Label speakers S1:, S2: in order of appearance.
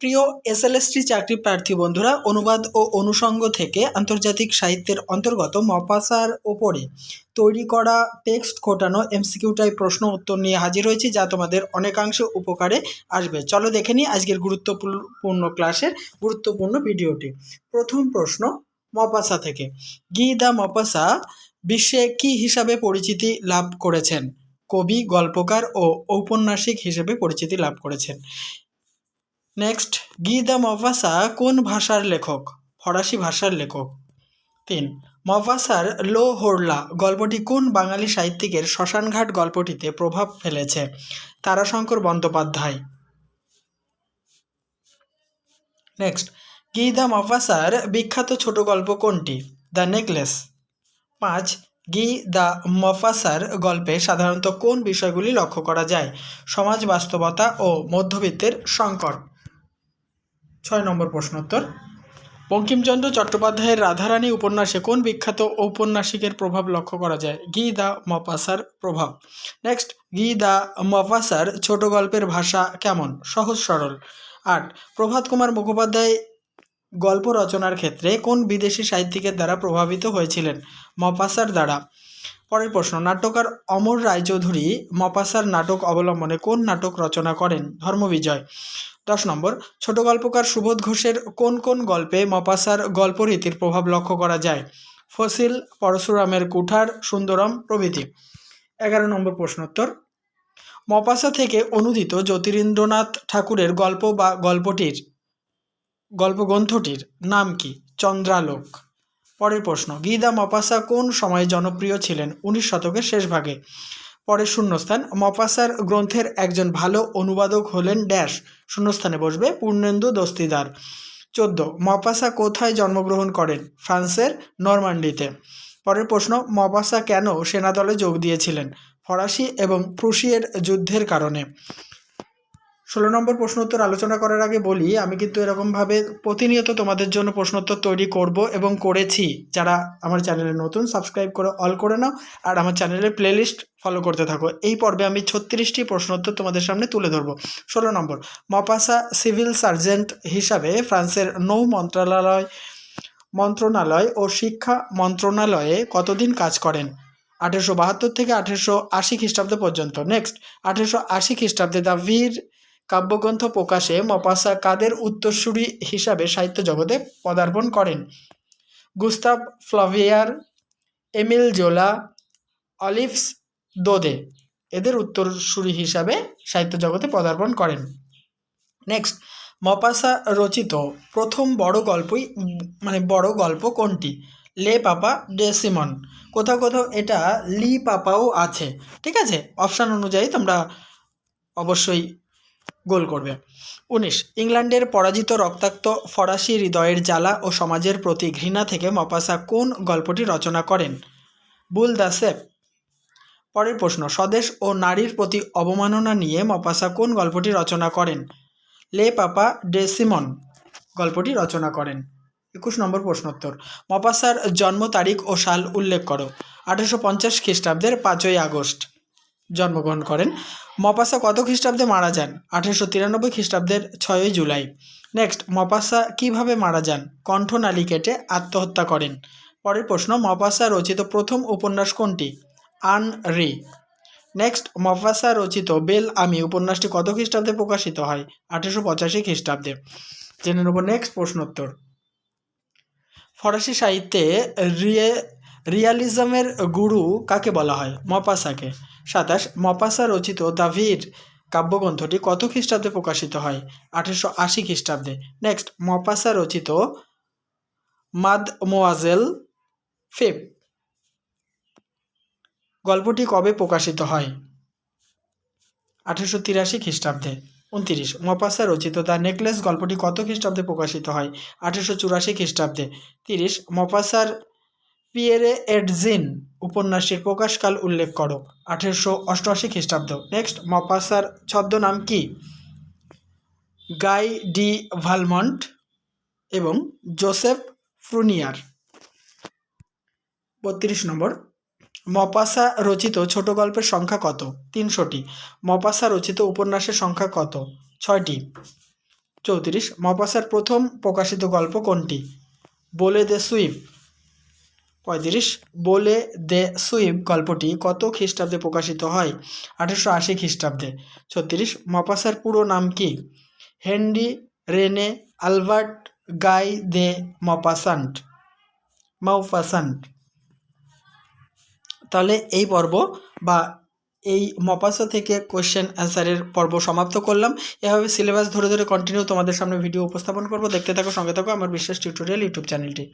S1: প্রিয় এসএলএসটি চাকরি প্রার্থী বন্ধুরা, অনুবাদ ও অনুষঙ্গ থেকে আন্তর্জাতিক সাহিত্যের অন্তর্গত মপাসার ওপরে তৈরি করা টেক্সট ঘটানো এমসিকিউ টাইপ প্রশ্ন উত্তর নিয়ে হাজির হয়েছি, যা তোমাদের অনেকাংশে উপকারে আসবে। চলো দেখে নিই আজকের গুরুত্বপূর্ণ ক্লাসের গুরুত্বপূর্ণ ভিডিওটি। প্রথম প্রশ্ন মপাসা থেকে। গি দ্য মপাসা বিশ্বে কি হিসাবে পরিচিতি লাভ করেছেন? কবি, গল্পকার ও ঔপন্যাসিক হিসেবে পরিচিতি লাভ করেছেন। নেক্সট গি দ্য মফাসা কোন ভাষার লেখক? ফরাসি ভাষার লেখক। তিন মফাসার লো হোরলা গল্পটি কোন বাঙালি সাহিত্যিকের শ্মশানঘাট গল্পটিতে প্রভাব ফেলেছে? Tarashankar Bandyopadhyay. Next Guy de মফাসার বিখ্যাত ছোট গল্প কোনটি? দ্য নেকলেস পাঁচ গি দ্য মফাসার গল্পে সাধারণত কোন বিষয়গুলি লক্ষ্য করা যায়? সমাজ বাস্তবতা ও মধ্যবিত্তের সংকট। ছয় নম্বর প্রশ্নোত্তর। বঙ্কিমচন্দ্র চট্টোপাধ্যায়ের রাধারানী উপন্যাসে কোন বিখ্যাত ঔপন্যাসিকের প্রভাব লক্ষ্য করা যায়? গি দ্য মপাসার প্রভাব। নেক্সট গি দ্য মপাসার ছোট গল্পের ভাষা কেমন? সহজ সরল। আট, প্রভাত কুমার মুখোপাধ্যায় গল্প রচনার ক্ষেত্রে কোন বিদেশি সাহিত্যিকের দ্বারা প্রভাবিত হয়েছিলেন? মপাসার দ্বারা। পরের প্রশ্ন, নাট্যকার অমর রায়চৌধুরী মপাসার নাটক অবলম্বনে কোন নাটক রচনা করেন? ধর্মবিজয়। দশ নম্বর, ছোট গল্পকার সুবোধ ঘোষের কোন কোন গল্পে মপাসার গল্পরীতির প্রভাব লক্ষ্য করা যায়? ফসিল, পরশুরামের কুঠার, সুন্দরম প্রভৃতি। এগারো নম্বর প্রশ্নোত্তর, মপাসা থেকে অনুদিত জ্যোতিরিন্দ্রনাথ ঠাকুরের গল্প বা গল্পটির, গল্পগ্রন্থটির নাম কি? চন্দ্রালোক। পরের প্রশ্ন গিদা মপাসা কোন সময়ে জনপ্রিয় ছিলেন? উনিশ শতকের শেষ ভাগে। পরের শূন্যস্থান। মপাসার গ্রন্থের একজন ভালো অনুবাদক হলেন ড্যাশ। শূন্যস্থানে বসবে পূর্ণেন্দু দস্তিদার। চোদ্দ মপাসা কোথায় জন্মগ্রহণ করেন? ফ্রান্সের নরমান্ডিতে। পরের প্রশ্ন মপাসা কেন সেনাদলে যোগ দিয়েছিলেন? ফরাসি এবং প্রুশিয়ের যুদ্ধের কারণে। ষোলো নম্বর প্রশ্ন উত্তর আলোচনা করার আগে বলি, আমি কিন্তু এরকমভাবে প্রতিনিয়ত তোমাদের জন্য প্রশ্নোত্তর তৈরি করব এবং করেছি। যারা আমার চ্যানেলে নতুন, সাবস্ক্রাইব করে অল করে নাও আর আমার চ্যানেলের প্লেলিস্ট ফলো করতে থাকো। এই পর্বে আমি ছত্রিশটি প্রশ্নোত্তর তোমাদের সামনে তুলে ধরবো। ষোলো নম্বর, মপাসা সিভিল সার্জেন্ট হিসাবে ফ্রান্সের নৌ মন্ত্রণালয় মন্ত্রণালয় ও শিক্ষা মন্ত্রণালয়ে কতদিন কাজ করেন? আঠেরোশো বাহাত্তর থেকে আঠেরোশো আশি খ্রিস্টাব্দ পর্যন্ত। নেক্সট আঠেরোশো আশি খ্রিস্টাব্দে দ্য বীর কাব্যগ্রন্থ প্রকাশে মপাসা কাদের উত্তরসূরি হিসাবে সাহিত্য জগতে পদার্পণ করেন? গুস্তাভ ফ্লাভিয়ার, এমিল জোলা, অলিভস দোদে এদের উত্তরসূরি হিসাবে সাহিত্য জগতে পদার্পণ করেন। নেক্সট, মপাসা রচিত প্রথম বড় গল্পই মানে বড় গল্প কোনটি? লে পাপা ডেসিমন কোথাও কোথাও এটা লি পাপাও আছে। ঠিক আছে? অপশান অনুযায়ী তোমরা অবশ্যই গোল করবে। উনিশ, ইংল্যান্ডের পরাজিত রক্তাক্ত ফরাসি হৃদয়ের জ্বালা ও সমাজের প্রতি ঘৃণা থেকে মপাসা কোন গল্পটি রচনা করেন? বুল দ্য সেপ পরের প্রশ্ন, স্বদেশ ও নারীর প্রতি অবমাননা নিয়ে মপাসা কোন গল্পটি রচনা করেন? লে পাপা ডে সিমন গল্পটি রচনা করেন। একুশ নম্বর প্রশ্নোত্তর, মপাসার জন্ম তারিখ ও সাল উল্লেখ করো। আঠেরোশো পঞ্চাশ খ্রিস্টাব্দের পাঁচই আগস্ট। জন্মগ্রহণ করেন। মপাসা কত খ্রিস্টাব্দে মারা যান? আঠেরোশো তিরানব্বই খ্রিস্টাব্দের ছয়ই জুলাই। নেক্সট, মপাসা কীভাবে মারা যান? কণ্ঠনালী কেটে আত্মহত্যা করেন। পরের প্রশ্ন, মপাসা রচিত প্রথম উপন্যাস কোনটি? আন রি। নেক্সট মফাসা রচিত বেল আমি উপন্যাসটি কত খ্রিস্টাব্দে প্রকাশিত হয়? আঠেরোশো পঁচাশি খ্রিস্টাব্দে। জেনে নেব নেক্সট প্রশ্নোত্তর। ফরাসি সাহিত্যে রিয়ে, রিয়ালিজমের গুরু কাকে বলা হয়? মপাসাকে। সাতাশ, মপাসা রচিত দাভির কাব্যগ্রন্থটি কত খ্রিস্টাব্দে প্রকাশিত হয়? আঠেরোশো আশি খ্রিস্টাব্দে। নেক্সট মপাসা রচিত মাদ মোয়াজেল ফেব। গল্পটি কবে প্রকাশিত হয়? আঠেরোশো তিরাশি খ্রিস্টাব্দে। উনতিরিশ, মপাসা রচিত দ্য নেকলেস গল্পটি কত খ্রিস্টাব্দে প্রকাশিত হয়? আঠেরোশো চুরাশি খ্রিস্টাব্দে। তিরিশ, মপাসার পিয়েরে এডজিন উপন্যাসের প্রকাশকাল উল্লেখ করো, আঠেরোশো অষ্টআশি খ্রিস্টাব্দ। নেক্সট মপাসার ছদ্মনাম কি? গাই ডি ভালমন্ট এবং জোসেফ ফ্রুনিয়ার। বত্রিশ নম্বর মপাসা রচিত ছোট গল্পের সংখ্যা কত? তিনশোটি। মপাসা রচিত উপন্যাসের সংখ্যা কত? ছয়টি। চৌত্রিশ মপাসার প্রথম প্রকাশিত গল্প কোনটি? বলে দে সুইপ পঁয়ত্রিশ বলে দে সুইপ গল্পটি কত খ্রিস্টাব্দে প্রকাশিত হয়? আঠেরোশো আশি খ্রিস্টাব্দে। ছত্রিশ মপাসার পুরো নাম কি? Henri Rene Albert Guy de Maupassant Maupassant তাহলে এই পর্ব বা এই মপাসা থেকে কোয়েশ্চেন অ্যান্সারের পর্ব সমাপ্ত করলাম। এভাবে সিলেবাস ধরে ধরে কন্টিনিউ তোমাদের সামনে ভিডিও উপস্থাপন করব। দেখতে থাকো, সঙ্গে থাকো আমার বিশেষ টিউটোরিয়াল ইউটিউব চ্যানেলটি।